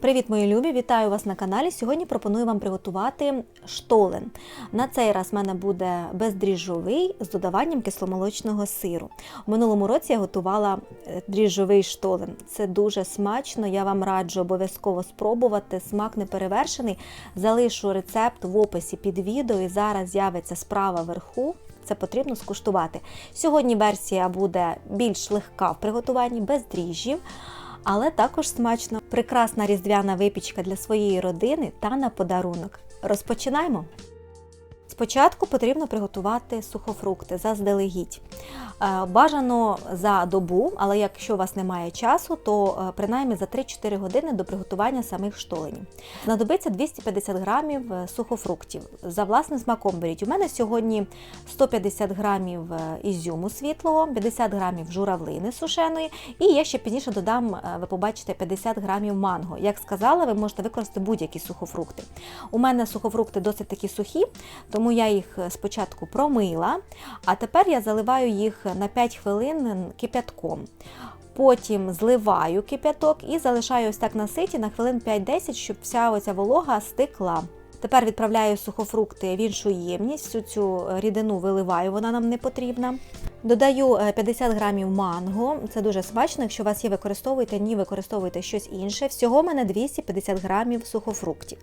Привіт, мої любі! Вітаю вас на каналі. Сьогодні пропоную вам приготувати штолен. На цей раз в мене буде бездріжджовий з додаванням кисломолочного сиру. У минулому році я готувала е, дріжджовий штолен. Це дуже смачно. Я вам раджу обов'язково спробувати. Смак не перевершений. Залишу рецепт в описі під відео і зараз з'явиться справа вверху. Це потрібно скуштувати. Сьогодні версія буде більш легка в приготуванні, без дріжджів але також смачно. Прекрасна різдвяна випічка для своєї родини та на подарунок. Розпочинаємо! Спочатку потрібно приготувати сухофрукти заздалегідь. Е, Бажано за добу, але якщо у вас немає часу, то е, принаймні за 3-4 години до приготування самих штоленів. Знадобиться 250 грамів е, сухофруктів. За власним смаком беріть. У мене сьогодні 150 грамів ізюму світлого, 50 грамів журавлини сушеної, і я ще пізніше додам, ви побачите, 50 грамів манго. Як сказала, ви можете використати будь-які сухофрукти. У мене сухофрукти досить такі сухі, тому я їх е, спочатку промила, а тепер я заливаю їх на 5 хвилин кипятком. Потім зливаю кипяток і залишаю ось так на ситі на хвилин 5-10, щоб вся оця волога стекла. Тепер відправляю сухофрукти в іншу ємність, всю цю рідину виливаю, вона нам не потрібна. Додаю е, 50 грамів манго, це дуже смачно. Якщо у вас є, використовуйте, ні, використовуйте щось інше. Всього в мене 250 грамів сухофруктів.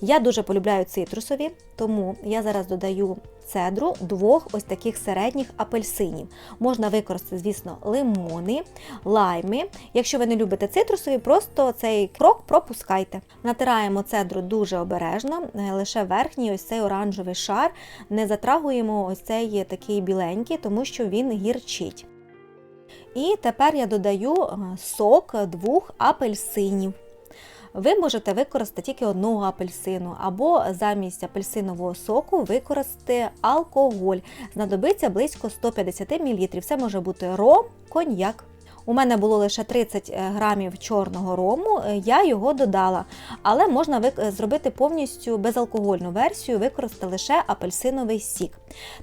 Я дуже полюбляю цитрусові, тому я зараз додаю цедру двох ось таких середніх апельсинів. Можна використати, звісно, лимони, лайми. Якщо ви не любите цитрусові, просто цей крок пропускайте. Натираємо цедру дуже обережно, е, лише верхній ось цей оранжевий шар. Не затрагуємо ось цей такий біленький, тому що він гірчить. І тепер я додаю е, сок двох апельсинів. Ви можете використати тільки одного апельсину, або замість апельсинового соку використати алкоголь. Знадобиться близько 150 мл. Це може бути ром, коньяк. У мене було лише 30 грамів чорного рому, е, я його додала, але можна вик- зробити повністю безалкогольну версію, використати лише апельсиновий сік.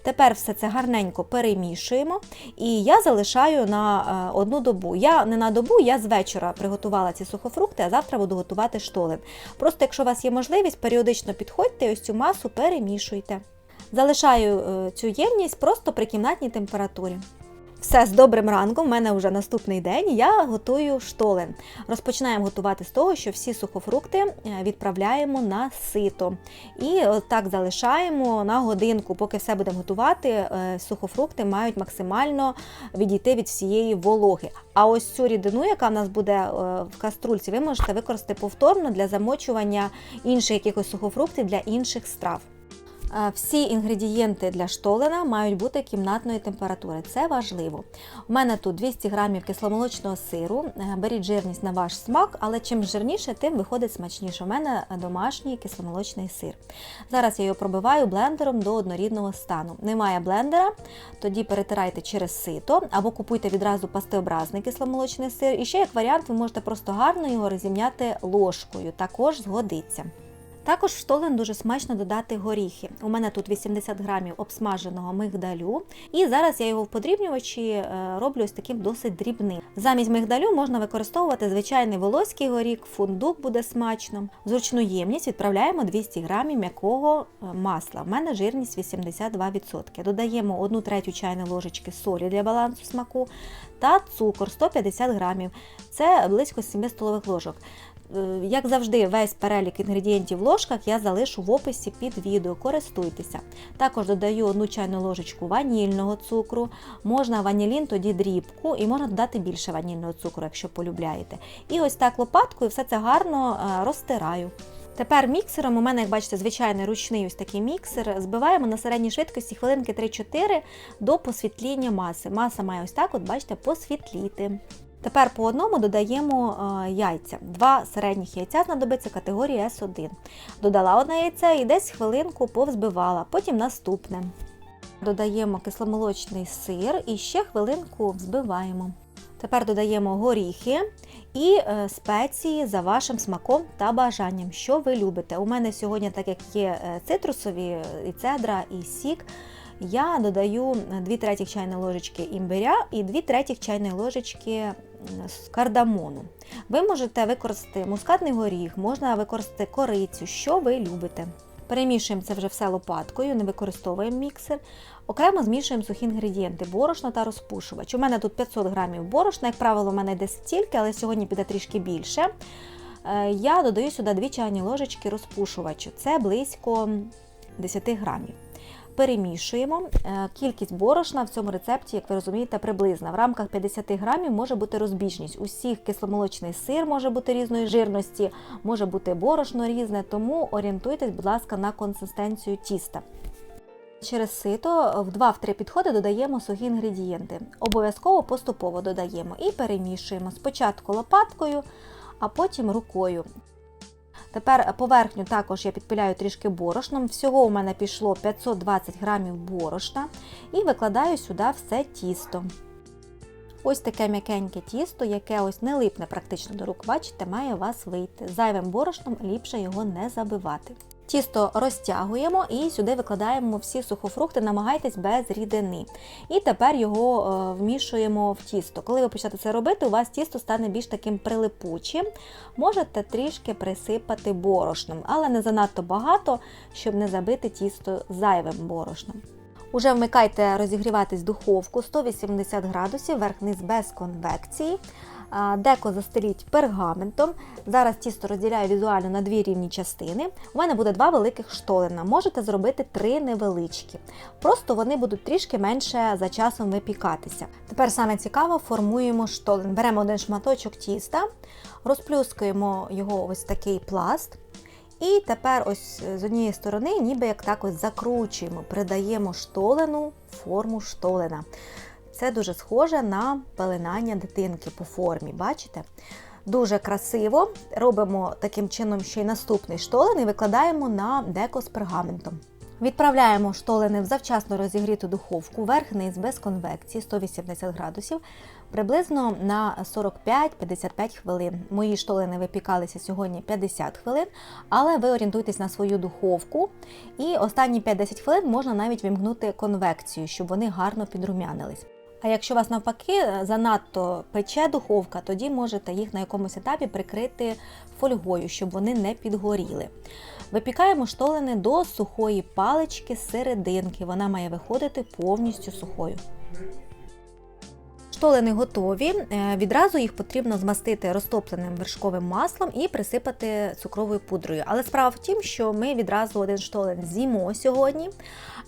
Тепер все це гарненько перемішуємо, і я залишаю на е, одну добу. Я не на добу, я з вечора приготувала ці сухофрукти, а завтра буду готувати штолен. Просто, якщо у вас є можливість, періодично підходьте ось цю масу перемішуйте. Залишаю е, цю ємність просто при кімнатній температурі. Все з добрим ранком, в мене вже наступний день. Я готую штолен. Розпочинаємо готувати з того, що всі сухофрукти е, відправляємо на сито. І так залишаємо на годинку, поки все будемо готувати. е, Сухофрукти мають максимально відійти від всієї вологи. А ось цю рідину, яка в нас буде е, в каструльці, ви можете використати повторно для замочування інших якихось сухофруктів для інших страв. Е, Всі інгредієнти для штолена мають бути кімнатної температури. Це важливо. У мене тут 200 грамів кисломолочного сиру. Е, Беріть жирність на ваш смак, але чим жирніше, тим виходить смачніше. У мене домашній кисломолочний сир. Зараз я його пробиваю блендером до однорідного стану. Немає блендера, тоді перетирайте через сито або купуйте відразу пастеобразний кисломолочний сир. І ще як варіант, ви можете просто гарно його розім'яти ложкою. Також згодиться. Також в штолен дуже смачно додати горіхи. У мене тут 80 грамів обсмаженого мигдалю. І зараз я його в подрібнювачі е, роблю ось таким досить дрібним. Замість мигдалю можна використовувати звичайний волоський горіх, фундук буде смачно. Зручну ємність відправляємо 200 грамів м'якого е, масла. У мене жирність 82%. Додаємо 1 третю чайної ложечки солі для балансу смаку та цукор 150 грамів. Це близько 7 столових ложок. Е, Як завжди, весь перелік інгредієнтів в ложках я залишу в описі під відео. Користуйтеся. Також додаю одну чайну ложечку ванільного цукру. Можна ванілін, тоді дрібку, і можна додати більше ванільного цукру, якщо полюбляєте. І ось так лопаткою все це гарно е, розтираю. Тепер міксером, у мене, як бачите, звичайний ручний ось такий міксер. Збиваємо на середній швидкості хвилинки 3-4 до посвітління маси. Маса має ось так, от бачите, посвітліти. Тепер по одному додаємо е, яйця. Два середніх яйця знадобиться категорії С1. Додала одне яйце і десь хвилинку повзбивала, потім наступне. Додаємо кисломолочний сир і ще хвилинку взбиваємо. Тепер додаємо горіхи і е, спеції за вашим смаком та бажанням, що ви любите. У мене сьогодні, так як є е, цитрусові, і цедра, і сік. я додаю 2 третіх чайної ложечки імбиря і 2 третіх чайної ложечки з кардамону. Ви можете використати мускатний горіх, можна використати корицю, що ви любите. Перемішуємо це вже все лопаткою, не використовуємо міксер. Окремо змішуємо сухі інгредієнти борошно та розпушувач. У мене тут 500 грамів борошна, як правило, у мене йде стільки, але сьогодні піде трішки більше. Е, Я додаю сюди 2 чайні ложечки розпушувачу. Це близько 10 грамів. Перемішуємо. Е, Кількість борошна в цьому рецепті, як ви розумієте, приблизна. В рамках 50 грамів може бути розбіжність. Усіх кисломолочний сир може бути різної жирності, може бути борошно різне, тому орієнтуйтесь, будь ласка, на консистенцію тіста. Через сито в 2-3 підходи додаємо сухі інгредієнти. Обов'язково поступово додаємо і перемішуємо спочатку лопаткою, а потім рукою. Тепер поверхню також я підпиляю трішки борошном. Всього у мене пішло 520 грамів борошна і викладаю сюди все тісто. Ось таке м'якеньке тісто, яке ось не липне практично до рук, бачите, має у вас вийти. Зайвим борошном ліпше його не забивати. Тісто розтягуємо і сюди викладаємо всі сухофрукти, намагайтесь без рідини. І тепер його е, вмішуємо в тісто. Коли ви почнете це робити, у вас тісто стане більш таким прилипучим. Можете трішки присипати борошном, але не занадто багато, щоб не забити тісто зайвим борошном. Уже вмикайте розігріватись духовку 180 градусів, верх-низ без конвекції. Деко застеліть пергаментом. Зараз тісто розділяю візуально на дві рівні частини. У мене буде два великих штолена. Можете зробити три невеличкі. Просто вони будуть трішки менше за часом випікатися. Тепер саме цікаво, формуємо штолен. Беремо один шматочок тіста, розплюскуємо його ось такий пласт. І тепер ось з однієї сторони, ніби як так ось закручуємо, придаємо штолену форму штолена. Це дуже схоже на пеленання дитинки по формі, бачите? Дуже красиво. Робимо таким чином ще й наступний штолен і викладаємо на деко з пергаментом. Відправляємо штолени в завчасно розігріту духовку, верх-низ без конвекції 180 градусів, приблизно на 45-55 хвилин. Мої штолени випікалися сьогодні 50 хвилин, але ви орієнтуйтесь на свою духовку. І останні 5-10 хвилин можна навіть вимкнути конвекцію, щоб вони гарно підрумянились. А якщо вас навпаки занадто пече духовка, тоді можете їх на якомусь етапі прикрити фольгою, щоб вони не підгоріли. Випікаємо штолени до сухої палички серединки. Вона має виходити повністю сухою. Штолени готові. Е, Відразу їх потрібно змастити розтопленим вершковим маслом і присипати цукровою пудрою. Але справа в тім, що ми відразу один штолен з'їмо сьогодні,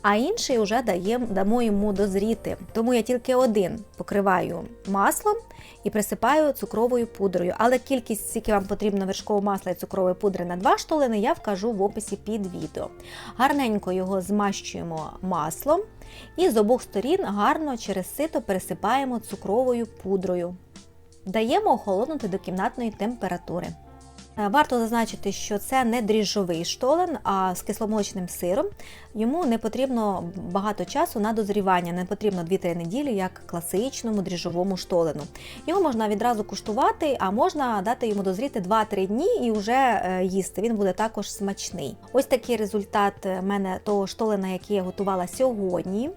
а інший вже даємо, дамо йому дозріти. Тому я тільки один покриваю маслом і присипаю цукровою пудрою. Але кількість, скільки вам потрібно вершкового масла і цукрової пудри на два штолени, я вкажу в описі під відео. Гарненько його змащуємо маслом і з обох сторін гарно через сито пересипаємо цукровою пудрою. Даємо охолонути до кімнатної температури. Е, Варто зазначити, що це не дріжджовий штолен, а з кисломолочним сиром. Йому не потрібно багато часу на дозрівання, не потрібно 2-3 неділі, як класичному дріжджовому штолену. Його можна відразу куштувати, а можна дати йому дозріти 2-3 дні і вже е, їсти. Він буде також смачний. Ось такий результат е, мене того штолена, який я готувала сьогодні.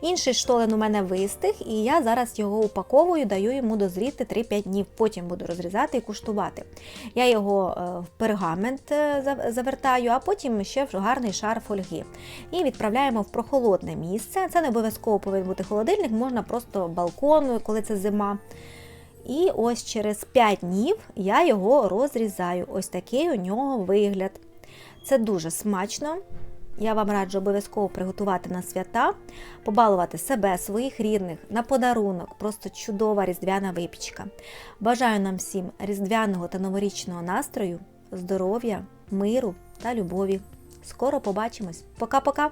Інший штолен у мене вистиг, і я зараз його упаковую, даю йому дозріти 3-5 днів. Потім буду розрізати і куштувати. Я його е, в пергамент е, завертаю, а потім ще в гарний шар фольги. І відправляємо в прохолодне місце. Це не обов'язково повинен бути холодильник, можна просто балкон, коли це зима. І ось через 5 днів я його розрізаю. Ось такий у нього вигляд. Це дуже смачно. Я вам раджу обов'язково приготувати на свята, побалувати себе, своїх рідних на подарунок. Просто чудова різдвяна випічка. Бажаю нам всім різдвяного та новорічного настрою, здоров'я, миру та любові. Скоро побачимось. Пока-пока!